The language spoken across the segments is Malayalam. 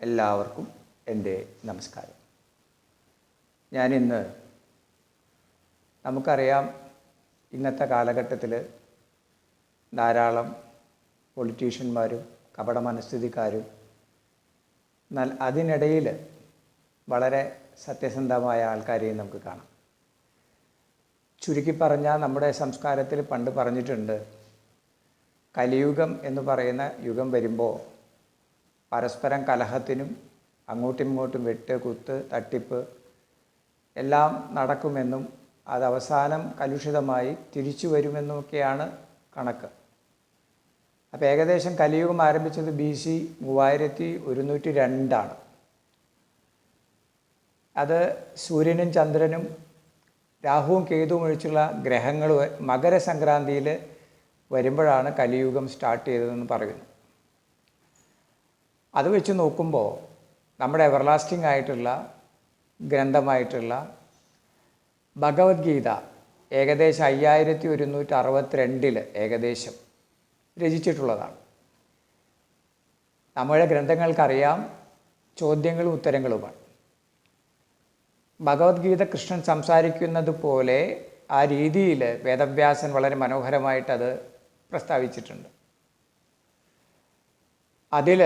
എല്ലാവർക്കും എന്റെ നമസ്കാരം. ഞാനിന്ന് നമുക്കറിയാം ഇന്നത്തെ കാലഘട്ടത്തിൽ ധാരാളം പൊളിറ്റീഷ്യന്മാരും കപട മനസ്ഥിതിക്കാരും എന്നാൽ അതിനിടയിൽ വളരെ സത്യസന്ധമായ ആൾക്കാരെയും നമുക്ക് കാണാം. ചുരുക്കി പറഞ്ഞാൽ നമ്മുടെ സംസ്കാരത്തിൽ പണ്ട് പറഞ്ഞിട്ടുണ്ട് കലിയുഗം എന്ന് പറയുന്ന യുഗം വരുമ്പോൾ പരസ്പരം കലഹത്തിനും അങ്ങോട്ടും ഇങ്ങോട്ടും വെട്ട് കുത്ത് തട്ടിപ്പ് എല്ലാം നടക്കുമെന്നും അത് അവസാനം കലുഷിതമായി തിരിച്ചു വരുമെന്നുമൊക്കെയാണ് കണക്ക്. അപ്പോൾ ഏകദേശം കലിയുഗം ആരംഭിച്ചത് ബി സി മൂവായിരത്തി ഒരുന്നൂറ്റി രണ്ടാണ്. അത് സൂര്യനും ചന്ദ്രനും രാഹുവും കേതുവും ഒഴിച്ചുള്ള ഗ്രഹങ്ങൾ മകരസംക്രാന്തിയിൽ വരുമ്പോഴാണ് കലിയുഗം സ്റ്റാർട്ട് ചെയ്തതെന്ന് പറയുന്നു. അത് വെച്ച് നോക്കുമ്പോൾ നമ്മുടെ എവർലാസ്റ്റിംഗ് ആയിട്ടുള്ള ഗ്രന്ഥമായിട്ടുള്ള ഭഗവത്ഗീത ഏകദേശം അയ്യായിരത്തി ഒരുന്നൂറ്റി അറുപത്തിരണ്ടിൽ ഏകദേശം രചിച്ചിട്ടുള്ളതാണ്. നമ്മുടെ ഗ്രന്ഥങ്ങൾക്കറിയാം ചോദ്യങ്ങളും ഉത്തരങ്ങളുമാണ്. ഭഗവത്ഗീത കൃഷ്ണൻ സംസാരിക്കുന്നത് പോലെ ആ രീതിയിൽ വേദവ്യാസൻ വളരെ മനോഹരമായിട്ടത് പ്രസ്താവിച്ചിട്ടുണ്ട്. അതിൽ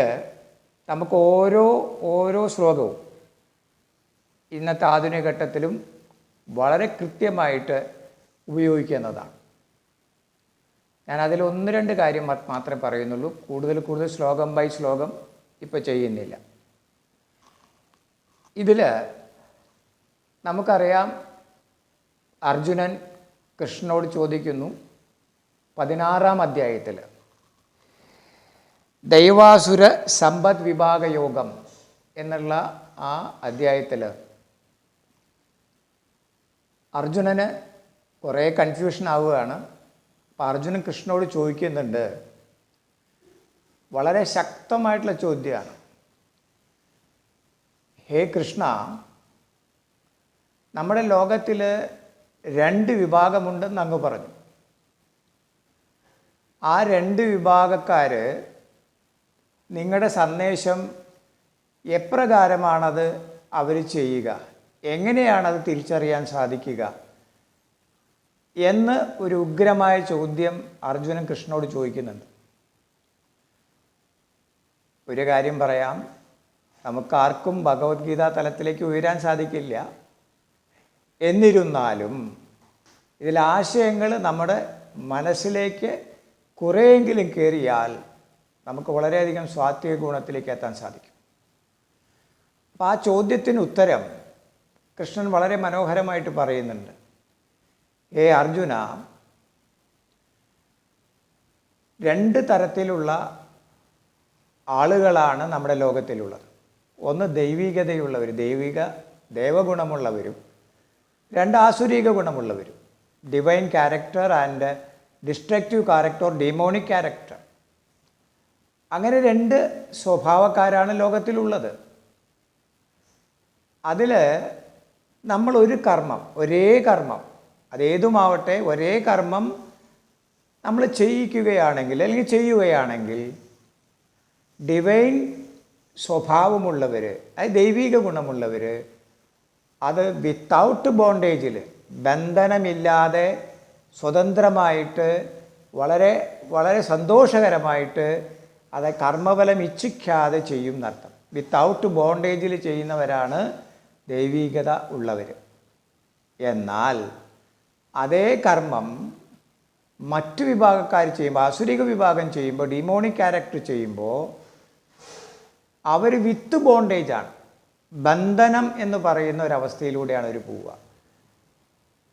നമുക്ക് ഓരോ ഓരോ ശ്ലോകവും ഇന്നത്തെ ആധുനിക ഘട്ടത്തിലും വളരെ കൃത്യമായിട്ട് ഉപയോഗിക്കുന്നതാണ്. ഞാൻ അതിൽ ഒന്ന് രണ്ട് കാര്യം മാത്രമേ പറയുന്നുള്ളൂ. കൂടുതൽ കൂടുതൽ ശ്ലോകം ബൈ ശ്ലോകം ഇപ്പോൾ ചെയ്യുന്നില്ല. ഇതിൽ നമുക്കറിയാം അർജുനൻ കൃഷ്ണനോട് ചോദിക്കുന്നു പതിനാറാം അധ്യായത്തിൽ ദൈവാസുര സമ്പദ് വിഭാഗ യോഗം എന്നുള്ള ആ അധ്യായത്തിൽ അർജുനന് കുറേ കൺഫ്യൂഷൻ ആവുകയാണ്. അപ്പോൾ അർജുനൻ കൃഷ്ണനോട് ചോദിക്കുന്നുണ്ട്. വളരെ ശക്തമായിട്ടുള്ള ചോദ്യമാണ്. ഹേ കൃഷ്ണ നമ്മുടെ ലോകത്തിൽ രണ്ട് വിഭാഗമുണ്ടെന്ന് അങ്ങ് പറഞ്ഞു. ആ രണ്ട് വിഭാഗക്കാർ നിങ്ങളുടെ സന്ദേശം എപ്രകാരമാണത് അവർ ചെയ്യുക? എങ്ങനെയാണത് തിരിച്ചറിയാൻ സാധിക്കുക? എന്ന് ഒരു ഉഗ്രമായ ചോദ്യം അർജുനൻ കൃഷ്ണനോട് ചോദിക്കുന്നുണ്ട്. ഒരു കാര്യം പറയാം. നമുക്കാർക്കും ഭഗവത്ഗീത തലത്തിലേക്ക് ഉയരാൻ സാധിക്കില്ല. എന്നിരുന്നാലും ഇതിൽ ആശയങ്ങൾ നമ്മുടെ മനസ്സിലേക്ക് കുറേയെങ്കിലും കയറിയാൽ നമുക്ക് വളരെയധികം സ്വാത്വിക ഗുണത്തിലേക്ക് എത്താൻ സാധിക്കും. അപ്പോൾ ആ ചോദ്യത്തിന് ഉത്തരം കൃഷ്ണൻ വളരെ മനോഹരമായിട്ട് പറയുന്നുണ്ട്. ഏ അർജുന രണ്ട് തരത്തിലുള്ള ആളുകളാണ് നമ്മുടെ ലോകത്തിലുള്ളത്. ഒന്ന് ദൈവികതയുള്ളവർ ദൈവിക ദേവഗുണമുള്ളവരും രണ്ട് ആസുരിക ഗുണമുള്ളവരും. Divine character and destructive character demonic character അങ്ങനെ രണ്ട് സ്വഭാവക്കാരാണ് ലോകത്തിലുള്ളത്. അതിൽ നമ്മൾ ഒരു കർമ്മം ഒരേ കർമ്മം അതേതുമാവട്ടെ ഒരേ കർമ്മം നമ്മൾ ചെയ്യിക്കുകയാണെങ്കിൽ അല്ലെങ്കിൽ ചെയ്യുകയാണെങ്കിൽ ഡിവൈൻ സ്വഭാവമുള്ളവർ അതായത് ദൈവിക ഗുണമുള്ളവർ അത് വിത്തൗട്ട് ബോണ്ടേജിൽ ബന്ധനമില്ലാതെ സ്വതന്ത്രമായിട്ട് വളരെ വളരെ സന്തോഷകരമായിട്ട് അത് കർമ്മഫലം ഇച്ഛിക്കാതെ ചെയ്യും എന്നർത്ഥം. വിത്തൗട്ട് ബോണ്ടേജിൽ ചെയ്യുന്നവരാണ് ദൈവീകത ഉള്ളവർ എന്നാൽ അതേ കർമ്മം മറ്റു വിഭാഗക്കാർ ചെയ്യുമ്പോൾ അസുരിക വിഭാഗം ചെയ്യുമ്പോൾ ഡിമോണിക് ക്യാരക്ടർ ചെയ്യുമ്പോൾ അവർ വിത്ത് ബോണ്ടേജാണ് ബന്ധനം എന്ന് പറയുന്ന ഒരവസ്ഥയിലൂടെയാണ് അവർ പോവുക.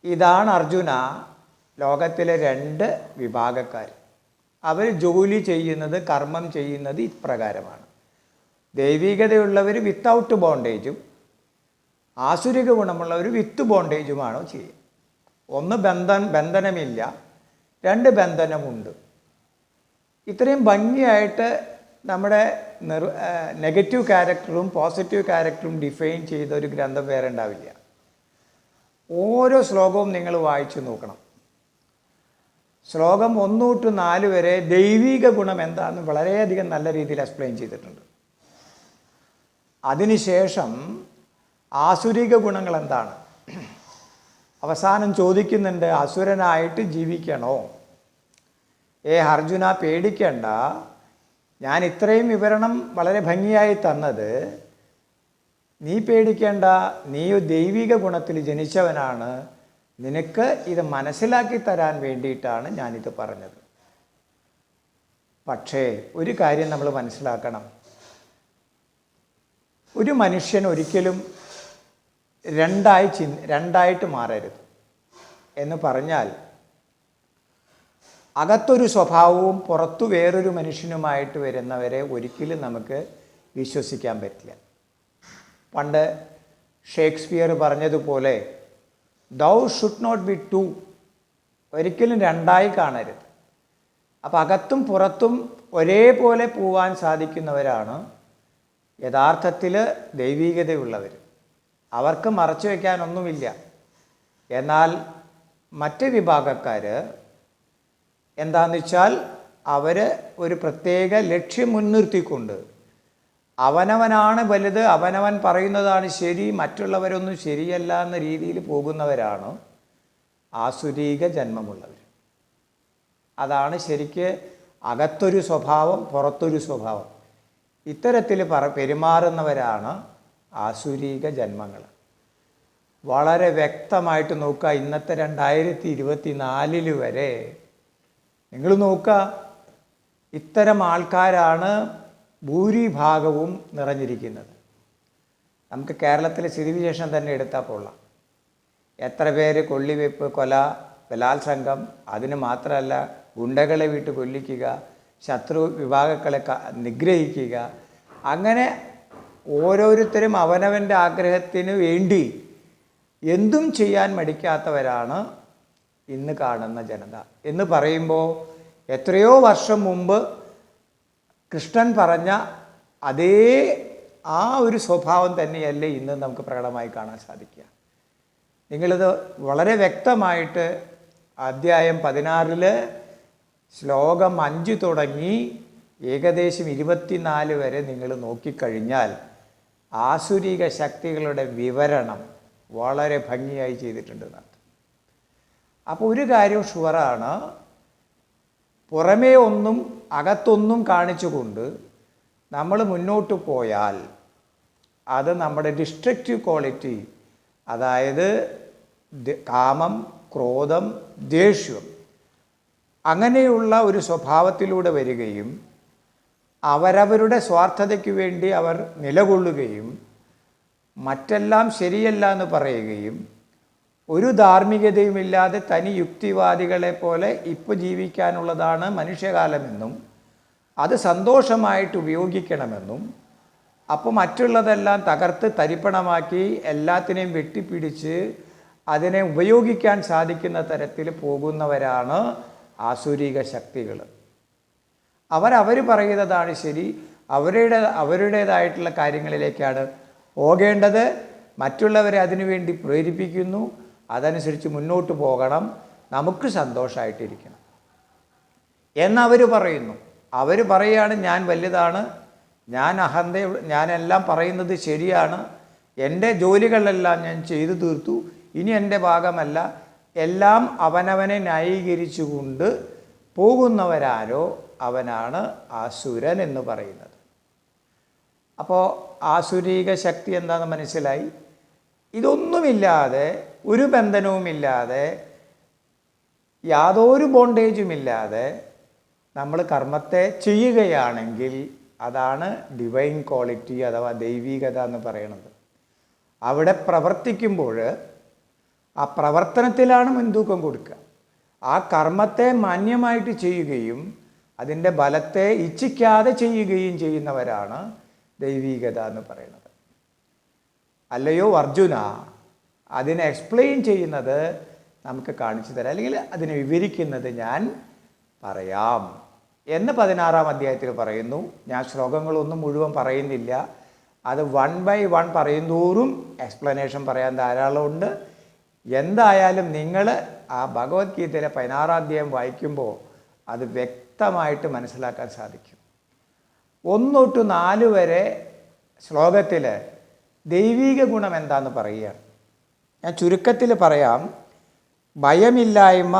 ഇതാണ് അർജുന ലോകത്തിലെ രണ്ട് വിഭാഗക്കാർ അവർ ജോലി ചെയ്യുന്നത് കർമ്മം ചെയ്യുന്നത് ഇപ്രകാരമാണ്. ദൈവികതയുള്ളവർ വിത്തൗട്ട് ബോണ്ടേജും ആസുരിക ഗുണമുള്ളവർ വിത്ത് ബോണ്ടേജുമാണോ ചെയ്യുക. ഒന്ന് ബന്ധൻ ബന്ധനമില്ല രണ്ട് ബന്ധനമുണ്ട്. ഇത്രയും ഭംഗിയായിട്ട് നമ്മുടെ നിർ നെഗറ്റീവ് ക്യാരക്ടറും പോസിറ്റീവ് ക്യാരക്ടറും ഡിഫൈൻ ചെയ്ത ഒരു ഗ്രന്ഥം വേറെ ഉണ്ടാവില്ല. ഓരോ ശ്ലോകവും നിങ്ങൾ വായിച്ചു നോക്കണം. ശ്ലോകം ഒന്ന് തൊട്ട് നാല് വരെ ദൈവിക ഗുണം എന്താണെന്ന് വളരെയധികം നല്ല രീതിയിൽ എക്സ്പ്ലെയിൻ ചെയ്തിട്ടുണ്ട്. അതിനുശേഷം ആസുരിക ഗുണങ്ങൾ എന്താണ്? അവസാനം ചോദിക്കുന്നുണ്ട് അസുരനായിട്ട് ജീവിക്കണോ? ഏ അർജുന പേടിക്കണ്ട. ഞാൻ ഇത്രയും വിവരണം വളരെ ഭംഗിയായി തന്നത്. നീ പേടിക്കേണ്ട. നീ ദൈവിക ഗുണത്തിൽ ജനിച്ചവനാണ്. നിനക്ക് ഇത് മനസ്സിലാക്കി തരാൻ വേണ്ടിയിട്ടാണ് ഞാനിത് പറഞ്ഞത്. പക്ഷേ ഒരു കാര്യം നമ്മൾ മനസ്സിലാക്കണം. ഒരു മനുഷ്യൻ ഒരിക്കലും രണ്ടായി ചിന് രണ്ടായിട്ട് മാറരുത്. എന്ന് പറഞ്ഞാൽ അകത്തൊരു സ്വഭാവവും പുറത്തു വേറൊരു മനുഷ്യനുമായിട്ട് വരുന്നവരെ ഒരിക്കലും നമുക്ക് വിശ്വസിക്കാൻ പറ്റില്ല. പണ്ട് ഷേക്സ്പിയർ പറഞ്ഞതുപോലെ thou should not be two ഒരിക്കലും രണ്ടായി കാണരുത്. അപ്പം അകത്തും പുറത്തും ഒരേപോലെ പോവാൻ സാധിക്കുന്നവരാണ് യഥാർത്ഥത്തിൽ ദൈവീകതയുള്ളവർ അവർക്ക് മറച്ചു വയ്ക്കാനൊന്നുമില്ല എന്നാൽ മറ്റ് വിഭാഗക്കാർ എന്താണെന്ന് വെച്ചാൽ അവർ ഒരു പ്രത്യേക ലക്ഷ്യം മുൻനിർത്തിക്കൊണ്ട് അവനവനാണ് വലുത് അവനവൻ പറയുന്നതാണ് ശരി മറ്റുള്ളവരൊന്നും ശരിയല്ല എന്ന രീതിയിൽ പോകുന്നവരാണ് ആസുരീക ജന്മമുള്ളവർ. അതാണ് ശരിക്ക് അകത്തൊരു സ്വഭാവം പുറത്തൊരു സ്വഭാവം. ഇത്തരത്തിൽ പറ പെരുമാറുന്നവരാണ് ആസുരീക ജന്മങ്ങൾ. വളരെ വ്യക്തമായിട്ട് നോക്കുക ഇന്നത്തെ രണ്ടായിരത്തി ഇരുപത്തി നാലിൽ വരെ നിങ്ങൾ നോക്കുക ഇത്തരം ആൾക്കാരാണ് ഭൂരിഭാഗവും നിറഞ്ഞിരിക്കുന്നത്. നമുക്ക് കേരളത്തിലെ സ്ഥിതിവിശേഷം തന്നെ എടുത്താൽ കൊള്ളാം. എത്ര പേര് കൊള്ളിവെപ്പ് കൊല ബലാത്സംഗം അതിന് മാത്രമല്ല ഗുണ്ടകളെ വിട്ട് കൊല്ലിക്കുക ശത്രു വിഭാഗങ്ങളെ നിഗ്രഹിക്കുക അങ്ങനെ ഓരോരുത്തരും അവനവന്റെ ആഗ്രഹത്തിന് വേണ്ടി എന്തും ചെയ്യാൻ മടിക്കാത്തവരാണ് ഇന്ന് കാണുന്ന ജനത. എന്ന് പറയുമ്പോൾ എത്രയോ വർഷം മുമ്പ് കൃഷ്ണൻ പറഞ്ഞ അതേ ആ ഒരു സ്വഭാവം തന്നെയല്ലേ ഇന്ന് നമുക്ക് പ്രകടമായി കാണാൻ സാധിക്കുക. നിങ്ങളിത് വളരെ വ്യക്തമായിട്ട് അധ്യായം പതിനാറിൽ ശ്ലോകം അഞ്ച് തുടങ്ങി ഏകദേശം ഇരുപത്തിനാല് വരെ നിങ്ങൾ നോക്കിക്കഴിഞ്ഞാൽ ആസുരിക ശക്തികളുടെ വിവരണം വളരെ ഭംഗിയായി ചെയ്തിട്ടുണ്ട് അപ്പോൾ ഒരു കാര്യം ഷുവറാണ് പുറമേ ഒന്നും അകത്തൊന്നും കാണിച്ചുകൊണ്ട് നമ്മൾ മുന്നോട്ട് പോയാൽ അത് നമ്മുടെ ഡിസ്ട്രക്റ്റീവ് ക്വാളിറ്റി അതായത് കാമം ക്രോധം ദേഷ്യം അങ്ങനെയുള്ള ഒരു സ്വഭാവത്തിലൂടെ വരികയും അവരവരുടെ സ്വാർത്ഥതയ്ക്ക് വേണ്ടി അവർ നിലകൊള്ളുകയും മറ്റെല്ലാം ശരിയല്ല എന്ന് പറയുകയും ഒരു ധാർമ്മികതയുമില്ലാതെ തനി യുക്തിവാദികളെ പോലെ ഇപ്പോൾ ജീവിക്കാനുള്ളതാണ് മനുഷ്യകാലമെന്നും അത് സന്തോഷമായിട്ട് ഉപയോഗിക്കണമെന്നും അപ്പോൾ മറ്റുള്ളതെല്ലാം തകർത്ത് തരിപ്പണമാക്കി എല്ലാത്തിനെയും വെട്ടിപ്പിടിച്ച് അതിനെ ഉപയോഗിക്കാൻ സാധിക്കുന്ന തരത്തിൽ പോകുന്നവരാണ് ആസുരിക ശക്തികൾ അവരവർ പറയുന്നതാണ് ശരി അവരുടെ അവരുടേതായിട്ടുള്ള കാര്യങ്ങളിലേക്കാണ് പോകേണ്ടത്. മറ്റുള്ളവരെ അതിനുവേണ്ടി പ്രേരിപ്പിക്കുന്നു. അതനുസരിച്ച് മുന്നോട്ട് പോകണം. നമുക്ക് സന്തോഷമായിട്ടിരിക്കണം എന്നവർ പറയുന്നു. അവർ പറയുകയാണ് ഞാൻ വലുതാണ്. ഞാൻ അഹന്ത ഞാനെല്ലാം പറയുന്നത് ശരിയാണ്. എന്റെ ജോലികളെല്ലാം ഞാൻ ചെയ്തു തീർത്തു. ഇനി എന്റെ ഭാഗമല്ല. എല്ലാം അവനവനെ ന്യായീകരിച്ചുകൊണ്ട് പോകുന്നവരാരോ അവനാണ് ആസുരൻ എന്ന് പറയുന്നത്. അപ്പോൾ ആസുരീക ശക്തി എന്താണെന്ന് മനസ്സിലായി? ഇതൊന്നുമില്ലാതെ ഒരു ബന്ധനവുമില്ലാതെ യാതൊരു ബോണ്ടേജുമില്ലാതെ നമ്മൾ കർമ്മത്തെ ചെയ്യുകയാണെങ്കിൽ അതാണ് ഡിവൈൻ ക്വാളിറ്റി അഥവാ ദൈവീകത എന്ന് പറയുന്നത്. അവിടെ പ്രവർത്തിക്കുമ്പോൾ ആ പ്രവർത്തനത്തിലാണ് മുൻതൂക്കം കൊടുക്കുക. ആ കർമ്മത്തെ മാന്യമായിട്ട് ചെയ്യുകയും അതിന്റെ ബലത്തെ ഇച്ഛിക്കാതെ ചെയ്യുകയും ചെയ്യുന്നവരാണ് ദൈവീകത എന്ന് പറയുന്നത്. അല്ലയോ അർജുന അതിനെ എക്സ്പ്ലെയിൻ ചെയ്യുന്നത് നമുക്ക് കാണിച്ചു തരാം. അല്ലെങ്കിൽ അതിനെ വിവരിക്കുന്നത് ഞാൻ പറയാം. എന്ന് പതിനാറാം അധ്യായത്തിൽ പറയുന്നു ഞാൻ ശ്ലോകങ്ങളൊന്നും മുഴുവൻ പറയുന്നില്ല. അത് വൺ ബൈ വൺ പറയുന്തോറും എക്സ്പ്ലനേഷൻ പറയാൻ ധാരാളമുണ്ട്. എന്തായാലും നിങ്ങൾ ആ ഭഗവത്ഗീതയിലെ പതിനാറാം അധ്യായം വായിക്കുമ്പോൾ അത് വ്യക്തമായിട്ട് മനസ്സിലാക്കാൻ സാധിക്കും. ഒന്ന് തൊട്ട് നാല് വരെ ശ്ലോകത്തിൽ ദൈവീക ഗുണം എന്താന്ന് പറയുകയാണ് ഞാൻ ചുരുക്കത്തിൽ പറയാം ഭയമില്ലായ്മ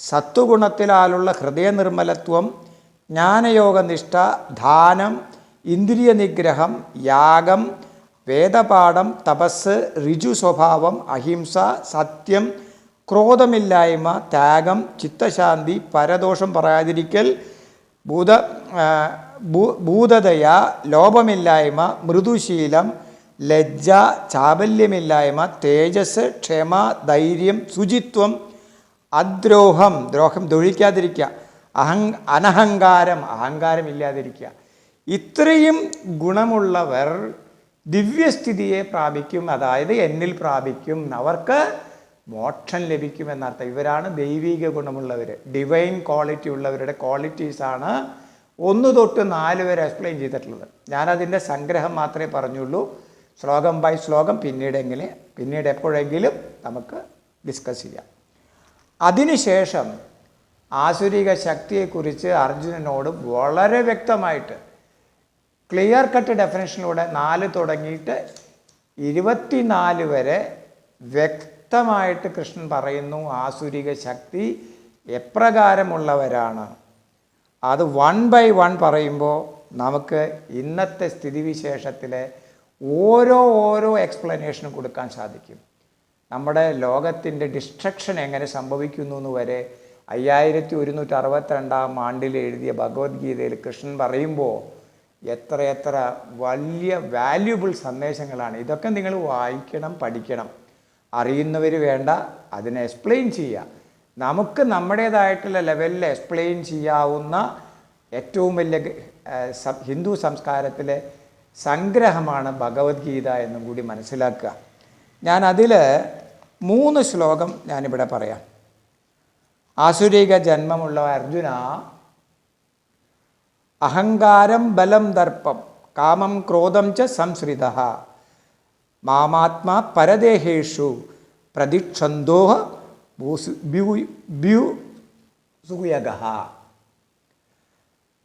സത്വഗുണത്തിലാലുള്ള ഹൃദയനിർമ്മലത്വം ജ്ഞാനയോഗനിഷ്ഠ ധാനം ഇന്ദ്രിയ നിഗ്രഹം യാഗം വേദപാഠം തപസ് ഋജു സ്വഭാവം അഹിംസ സത്യം ക്രോധമില്ലായ്മ ത്യാഗം ചിത്തശാന്തി പരദോഷം പറയാതിരിക്കൽ ഭൂത ആ, ഭൂ- ഭൂതദയ ലോപമില്ലായ്മ മൃദുശീലം ലജ്ജ ചാബല്യമില്ലായ്മ തേജസ് ക്ഷമ ധൈര്യം ശുചിത്വം അദ്രോഹം ദ്രോഹം തൊഴിക്കാതിരിക്കുക അഹങ് അനഹങ്കാരം അഹങ്കാരം ഇല്ലാതിരിക്കുക ഇത്രയും ഗുണമുള്ളവർ ദിവ്യസ്ഥിതിയെ പ്രാപിക്കും അതായത് എന്നിൽ പ്രാപിക്കും അവർക്ക് മോക്ഷം ലഭിക്കും എന്നർത്ഥം ഇവരാണ് ദൈവിക ഗുണമുള്ളവർ ഡിവൈൻ ക്വാളിറ്റി ഉള്ളവരുടെ ക്വാളിറ്റീസാണ് ഒന്ന് തൊട്ട് നാല് വരെ എക്സ്പ്ലെയിൻ ചെയ്തിട്ടുള്ളത്. ഞാനതിന്റെ സംഗ്രഹം മാത്രമേ പറഞ്ഞുള്ളൂ. ശ്ലോകം ബൈ ശ്ലോകം പിന്നീട് എങ്ങനെ പിന്നീട് എപ്പോഴെങ്കിലും നമുക്ക് ഡിസ്കസ് ചെയ്യാം. അതിനുശേഷം ആസുരിക ശക്തിയെക്കുറിച്ച് അർജുനനോട് വളരെ വ്യക്തമായിട്ട് ക്ലിയർ കട്ട് ഡെഫിനേഷനിലൂടെ നാല് തുടങ്ങിയിട്ട് ഇരുപത്തിനാല് വരെ വ്യക്തമായിട്ട് കൃഷ്ണൻ പറയുന്നു ആസുരിക ശക്തി എപ്രകാരമുള്ളവരാണ്. അത് വൺ ബൈ വൺ പറയുമ്പോൾ നമുക്ക് ഇന്നത്തെ സ്ഥിതിവിശേഷത്തിലെ ഓരോ ഓരോ എക്സ്പ്ലനേഷനും കൊടുക്കാൻ സാധിക്കും. നമ്മുടെ ലോകത്തിന്റെ ഡിസ്ട്രക്ഷൻ എങ്ങനെ സംഭവിക്കുന്നു എന്ന് വരെ അയ്യായിരത്തി ഒരുന്നൂറ്റി അറുപത്തിരണ്ടാം ആണ്ടിൽ എഴുതിയ ഭഗവത്ഗീതയിൽ കൃഷ്ണൻ പറയുമ്പോൾ എത്രയെത്ര വലിയ വാല്യുബിൾ സന്ദേശങ്ങളാണ്. ഇതൊക്കെ നിങ്ങൾ വായിക്കണം പഠിക്കണം. അറിയുന്നവർ വേണ്ട അതിനെ എക്സ്പ്ലെയിൻ ചെയ്യുക. നമുക്ക് നമ്മുടേതായിട്ടുള്ള ലെവലിൽ എക്സ്പ്ലെയിൻ ചെയ്യാവുന്ന ഏറ്റവും വലിയ ഹിന്ദു സംസ്കാരത്തിലെ സംഗ്രഹമാണ് ഭഗവത്ഗീത എന്നും കൂടി മനസ്സിലാക്കുക. ഞാൻ അതിൽ മൂന്ന് ശ്ലോകം ഞാനിവിടെ പറയാം. ആസുരിക ജന്മമുള്ള അർജുന അഹങ്കാരം ബലം ദർപ്പം കാമം ക്രോധം ച സംശ്രിത മാമാത്മാ പരദേഹേഷു പ്രതിക്ഷന്തോഹ സൂയക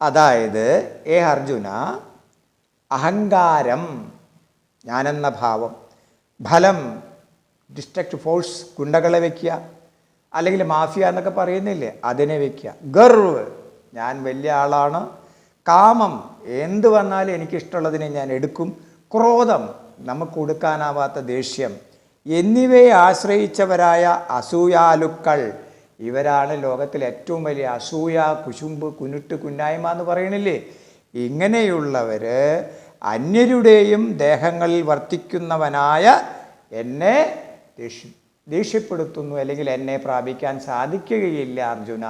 അതായത് ഏ അർജുന അഹങ്കാരം ഞാനെന്ന ഭാവം ഫലം ഡിസ്ട്രക്ട് ഫോഴ്സ് ഗുണ്ടകളെ വയ്ക്കുക അല്ലെങ്കിൽ മാഫിയ എന്നൊക്കെ പറയുന്നില്ലേ അതിനെ വയ്ക്കുക ഗർവ് ഞാൻ വലിയ ആളാണ്. കാമം എന്ത് വന്നാലും എനിക്കിഷ്ടമുള്ളതിനെ ഞാൻ എടുക്കും. ക്രോധം നമുക്ക് കൊടുക്കാനാവാത്ത ദേഷ്യം. എന്നിവയെ ആശ്രയിച്ചവരായ അസൂയാലുക്കൾ ഇവരാണ് ലോകത്തിലെ ഏറ്റവും വലിയ അസൂയ കുശുമ്പ് കുനുട്ട് കുന്നായ്മ എന്ന് പറയണില്ലേ? ഇങ്ങനെയുള്ളവർ അന്യരുടെയും ദേഹങ്ങളിൽ വർത്തിക്കുന്നവനായ എന്നെ ദേഷ്യ ദേഷ്യപ്പെടുത്തുന്നു അല്ലെങ്കിൽ എന്നെ പ്രാപിക്കാൻ സാധിക്കുകയില്ല അർജുന.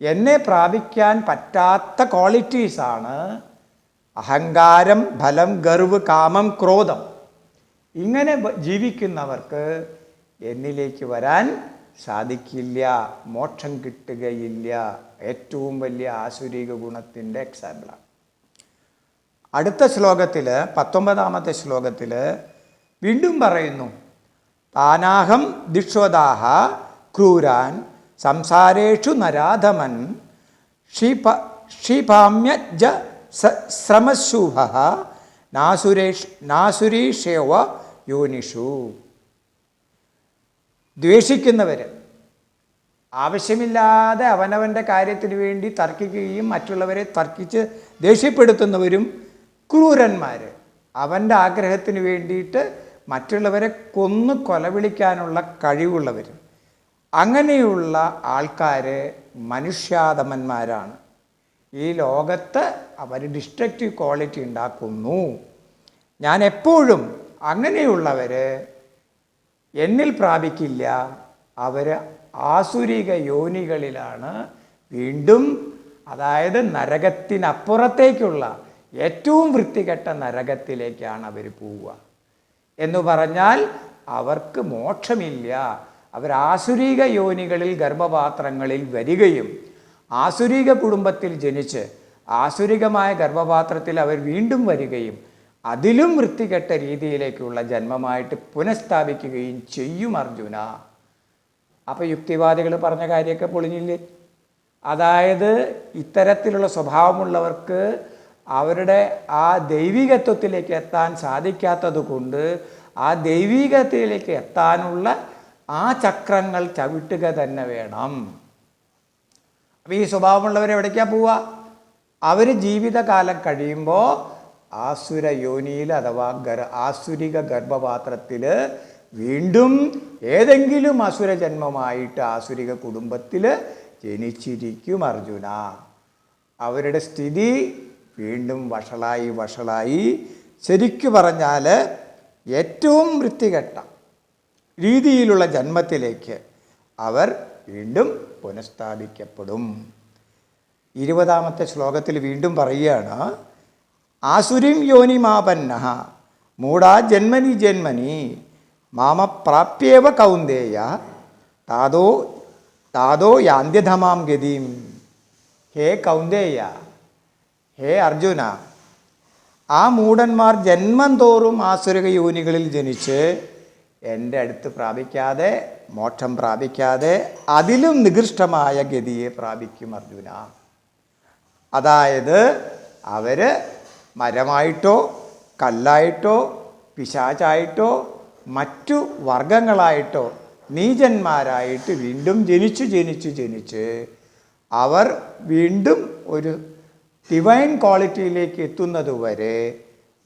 എന്നെ പ്രാപിക്കാൻ പറ്റാത്ത ക്വാളിറ്റീസാണ് അഹങ്കാരം ഫലം ഗർവ് കാമം ക്രോധം. ഇങ്ങനെ ജീവിക്കുന്നവർക്ക് എന്നിലേക്ക് വരാൻ സാധിക്കില്ല മോക്ഷം കിട്ടുകയില്ല. ഏറ്റവും വലിയ ആസുരിക ഗുണത്തിന്റെ എക്സാമ്പിളാണ് അടുത്ത ശ്ലോകത്തിൽ പത്തൊമ്പതാമത്തെ ശ്ലോകത്തിൽ വീണ്ടും പറയുന്നു താനാഹം ദിക്ഷോദാഹ ക്രൂരാൻ സംസാരേഷു നരാധമൻ ക്ഷീപ ക്ഷീപാമ്യ ജ ശ്രമശൂഹ നാസുരേഷ് നാസുരീഷേവ യോനിഷു. ദ്വേഷിക്കുന്നവർ ആവശ്യമില്ലാതെ അവനവന്റെ കാര്യത്തിന് വേണ്ടി തർക്കിക്കുകയും മറ്റുള്ളവരെ തർക്കിച്ച് ദേഷ്യപ്പെടുത്തുന്നവരും ക്രൂരന്മാർ അവന്റെ ആഗ്രഹത്തിന് വേണ്ടിയിട്ട് മറ്റുള്ളവരെ കൊന്ന് കൊലവിളിക്കാനുള്ള കഴിവുള്ളവർ അങ്ങനെയുള്ള ആൾക്കാർ മനുഷ്യാതമന്മാരാണ്. ഈ ലോകത്ത് അവർ ഡിസ്ട്രക്റ്റീവ് ക്വാളിറ്റി ഉണ്ടാക്കുന്നു. ഞാൻ എപ്പോഴും അങ്ങനെയുള്ളവർ എന്നിൽ പ്രാപിക്കില്ല. അവർ ആസുരിക യോനികളിലാണ് വീണ്ടും അതായത് നരകത്തിനപ്പുറത്തേക്കുള്ള ഏറ്റവും വൃത്തികെട്ട നരകത്തിലേക്കാണ് അവർ പോവുക. എന്ന് പറഞ്ഞാൽ അവർക്ക് മോക്ഷമില്ല. അവർ ആസുരിക യോനികളിൽ ഗർഭപാത്രങ്ങളിൽ വരികയും ആസുരിക കുടുംബത്തിൽ ജനിച്ച് ആസുരികമായ ഗർഭപാത്രത്തിൽ അവർ വീണ്ടും വരികയും അതിലും വൃത്തികെട്ട രീതിയിലേക്കുള്ള ജന്മമായിട്ട് പുനഃസ്ഥാപിക്കുകയും ചെയ്യും അർജുന. അപ്പോൾ യുക്തിവാദികൾ പറഞ്ഞ കാര്യമൊക്കെ പൊളിഞ്ഞില്ലേ? അതായത് ഇത്തരത്തിലുള്ള സ്വഭാവമുള്ളവർക്ക് അവരുടെ ആ ദൈവികത്വത്തിലേക്ക് എത്താൻ സാധിക്കാത്തത് കൊണ്ട് ആ ദൈവികത്തിലേക്ക് എത്താനുള്ള ആ ചക്രങ്ങൾ ചവിട്ടുക തന്നെ വേണം. അപ്പോൾ ഈ സ്വഭാവമുള്ളവർ എവിടേക്കാ പോവുക? അവർ ജീവിതകാലം കഴിയുമ്പോൾ ആസുര യോനിയിൽ അഥവാ ഗർ ആസുരിക ഗർഭപാത്രത്തിൽ വീണ്ടും ഏതെങ്കിലും അസുര ജന്മമായിട്ട് ആസുരിക കുടുംബത്തിൽ ജനിച്ചിരിക്കും അർജുന. അവരുടെ സ്ഥിതി വീണ്ടും വഷളായി വഷളായി. ശരിക്കു പറഞ്ഞാൽ ഏറ്റവും വൃത്തികെട്ട രീതിയിലുള്ള ജന്മത്തിലേക്ക് അവർ വീണ്ടും പുനഃസ്ഥാപിക്കപ്പെടും. ഇരുപതാമത്തെ ശ്ലോകത്തിൽ വീണ്ടും പറയുകയാണ് ആസുരിം യോനിമാപന്ന മൂടാ ജന്മനി ജന്മനി മാമ പ്രാപ്യേവ കൗന്ദേയ താതോ താതോ യാന്ത്യധമാം ഗതിം. ഹേ കൗന്ദേയ ഹേ അർജുന ആ മൂടന്മാർ ജന്മം തോറും ആസുരക യോനികളിൽ ജനിച്ച് എന്റെ അടുത്ത് പ്രാപിക്കാതെ മോക്ഷം പ്രാപിക്കാതെ അതിലും നികൃഷ്ടമായ ഗതിയെ പ്രാപിക്കും അർജുന. അതായത് അവർ മരമായിട്ടോ കല്ലായിട്ടോ പിശാചായിട്ടോ മറ്റു വർഗങ്ങളായിട്ടോ നീചന്മാരായിട്ട് വീണ്ടും ജനിച്ചു ജനിച്ചു ജനിച്ച് അവർ വീണ്ടും ഒരു ഡിവൈൻ ക്വാളിറ്റിയിലേക്ക് എത്തുന്നതുവരെ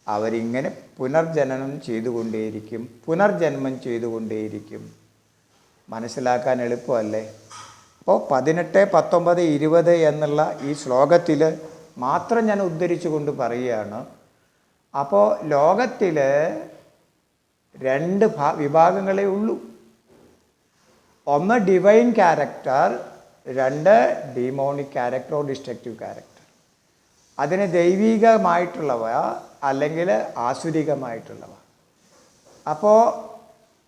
അവരിങ്ങനെ പുനർജനനം ചെയ്തുകൊണ്ടേയിരിക്കും പുനർജന്മം ചെയ്തുകൊണ്ടേയിരിക്കും. മനസ്സിലാക്കാൻ എളുപ്പമല്ലേ? അപ്പോൾ പതിനെട്ട് പത്തൊമ്പത് ഇരുപത് എന്നുള്ള ഈ ശ്ലോകത്തിൽ മാത്രം ഞാൻ ഉദ്ധരിച്ചു കൊണ്ട് പറയുകയാണ്. അപ്പോൾ ലോകത്തിൽ രണ്ട് വിഭാഗങ്ങളേ ഉള്ളൂ. ഒന്ന് ഡിവൈൻ ക്യാരക്ടർ രണ്ട് ഡിമോണിക് ക്യാരക്ടർ ഡിസ്ട്രക്റ്റീവ് ക്യാരക്ടർ അതിന് ദൈവികമായിട്ടുള്ളവ അല്ലെങ്കിൽ ആസുരികമായിട്ടുള്ളവ. അപ്പോൾ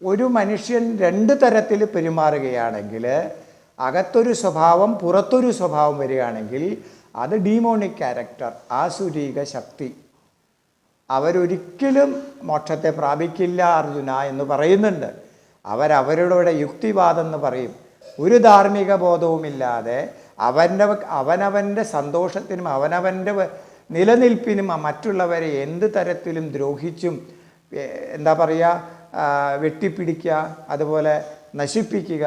ഒരു മനുഷ്യൻ രണ്ട് തരത്തിൽ പെരുമാറുകയാണെങ്കിൽ അകത്തൊരു സ്വഭാവം പുറത്തൊരു സ്വഭാവം വരികയാണെങ്കിൽ അത് ഡീമോണിക് ക്യാരക്ടർ ആസുരീക ശക്തി. അവരൊരിക്കലും മോക്ഷത്തെ പ്രാപിക്കില്ല അർജുന എന്ന് പറയുന്നുണ്ട്. അവരവരുടെ യുക്തിവാദം എന്ന് പറയും. ഒരു ധാർമ്മിക ബോധവുമില്ലാതെ അവന്റെ അവനവന്റെ സന്തോഷത്തിനും അവനവന്റെ നിലനിൽപ്പിനും മറ്റുള്ളവരെ എന്ത് തരത്തിലും ദ്രോഹിച്ചും എന്താ പറയുക വെട്ടിപ്പിടിക്കുക അതുപോലെ നശിപ്പിക്കുക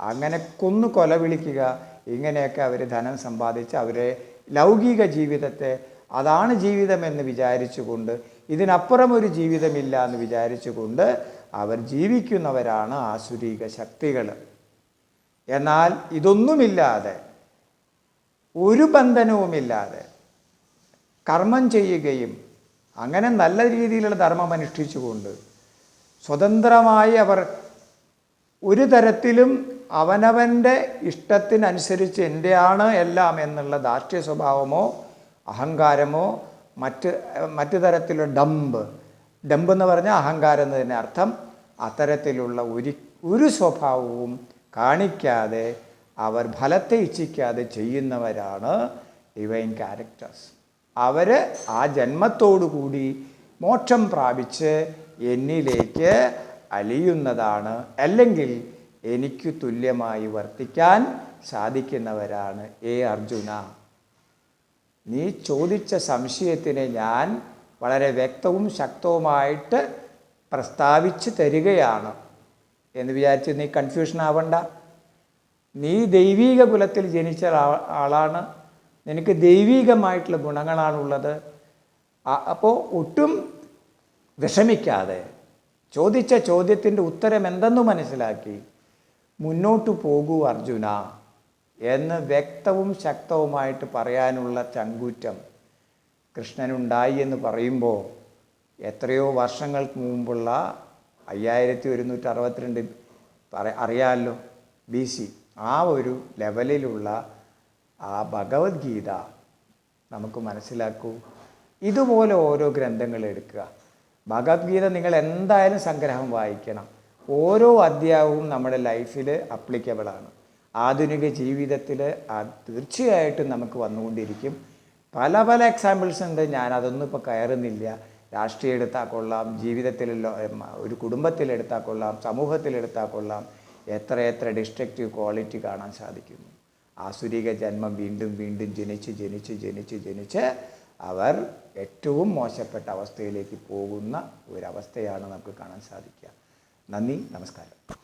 അങ്ങനെ കൊന്നു കൊല വിളിക്കുക ഇങ്ങനെയൊക്കെ അവർ ധനം സമ്പാദിച്ച് അവരെ ലൗകിക ജീവിതത്തെ അതാണ് ജീവിതമെന്ന് വിചാരിച്ചുകൊണ്ട് ഇതിനപ്പുറം ഒരു ജീവിതമില്ല എന്ന് വിചാരിച്ചുകൊണ്ട് അവർ ജീവിക്കുന്നവരാണ് ആസുരീക ശക്തികൾ എന്നാൽ ഇതൊന്നുമില്ലാതെ ഒരു ബന്ധനവുമില്ലാതെ കർമ്മം ചെയ്യുകയും അങ്ങനെ നല്ല രീതിയിലുള്ള ധർമ്മം അനുഷ്ഠിച്ചുകൊണ്ട് സ്വതന്ത്രമായി അവർ ഒരു തരത്തിലും അവനവന്റെ ഇഷ്ടത്തിനനുസരിച്ച് എന്റെയാണ് എല്ലാം എന്നുള്ള ദാർഷ്ട്യ സ്വഭാവമോ അഹങ്കാരമോ മറ്റ് മറ്റു തരത്തിലുള്ള ഡംബ് ഡംബ് എന്ന് പറഞ്ഞാൽ അഹങ്കാരം എന്നതിന്റെ അർത്ഥം അത്തരത്തിലുള്ള ഒരു ഒരു സ്വഭാവവും കാണിക്കാതെ അവർ ഫലത്തെ ഇച്ഛിക്കാതെ ചെയ്യുന്നവരാണ് ഡിവൈൻ ക്യാരക്ടേഴ്സ് അവർ ആ ജന്മത്തോടു കൂടി മോക്ഷം പ്രാപിച്ച് എന്നിലേക്ക് അലിയുന്നതാണ്. അല്ലെങ്കിൽ എനിക്ക് തുല്യമായി വർത്തിക്കാൻ സാധിക്കുന്നവരാണ് ഏ അർജുന. നീ ചോദിച്ച സംശയത്തിന് ഞാൻ വളരെ വ്യക്തവും ശക്തവുമായിട്ട് പ്രസ്താവിച്ച് തരികയാണ്. എന്ന് വിചാരിച്ച് നീ കൺഫ്യൂഷൻ ആവണ്ട. നീ ദൈവീക കുലത്തിൽ ജനിച്ച ആളാണ്. നിനക്ക് ദൈവീകമായിട്ടുള്ള ഗുണങ്ങളാണുള്ളത്. അപ്പോൾ ഒട്ടും വിഷമിക്കാതെ ചോദിച്ച ചോദ്യത്തിന്റെ ഉത്തരം എന്തെന്ന് മനസ്സിലാക്കി? മുന്നോട്ട് പോകൂ അർജുന എന്ന് വ്യക്തവും ശക്തവുമായിട്ട് പറയാനുള്ള ചങ്കൂറ്റം കൃഷ്ണനുണ്ടായി എന്ന് പറയുമ്പോൾ എത്രയോ വർഷങ്ങൾക്ക് മുമ്പുള്ള അയ്യായിരത്തി ഒരുന്നൂറ്റി അറുപത്തിരണ്ട് അറിയാമല്ലോ ബി സി. ആ ഒരു ലെവലിലുള്ള ആ ഭഗവത്ഗീത നമുക്ക് മനസ്സിലാക്കൂ. ഇതുപോലെ ഓരോ ഗ്രന്ഥങ്ങൾ എടുക്കുക. ഭഗവത്ഗീത നിങ്ങൾ എന്തായാലും സംഗ്രഹം വായിക്കണം. ഓരോ അധ്യായവും നമ്മുടെ ലൈഫിൽ അപ്ലിക്കബിളാണ് ആധുനിക ജീവിതത്തിൽ തീർച്ചയായിട്ടും നമുക്ക് വന്നുകൊണ്ടിരിക്കും. പല പല എക്സാമ്പിൾസ് ഉണ്ട്. ഞാൻ അതൊന്നും ഇപ്പോൾ കയറുന്നില്ല. രാഷ്ട്രീയം എടുത്താൽ കൊള്ളാം. ജീവിതത്തിൽ ഒരു കുടുംബത്തിലെടുത്താൽ കൊള്ളാം. സമൂഹത്തിലെടുത്താൽ കൊള്ളാം. എത്ര എത്ര ഡിസ്ട്രക്റ്റീവ് ക്വാളിറ്റി കാണാൻ സാധിക്കുന്നു. ആസുരിക ജന്മം വീണ്ടും വീണ്ടും ജനിച്ച് ജനിച്ച് ജനിച്ച് ജനിച്ച് അവർ ഏറ്റവും മോശപ്പെട്ട അവസ്ഥയിലേക്ക് പോകുന്ന ഒരവസ്ഥയാണ് നമുക്ക് കാണാൻ സാധിക്കുക. നന്ദി നമസ്കാരം.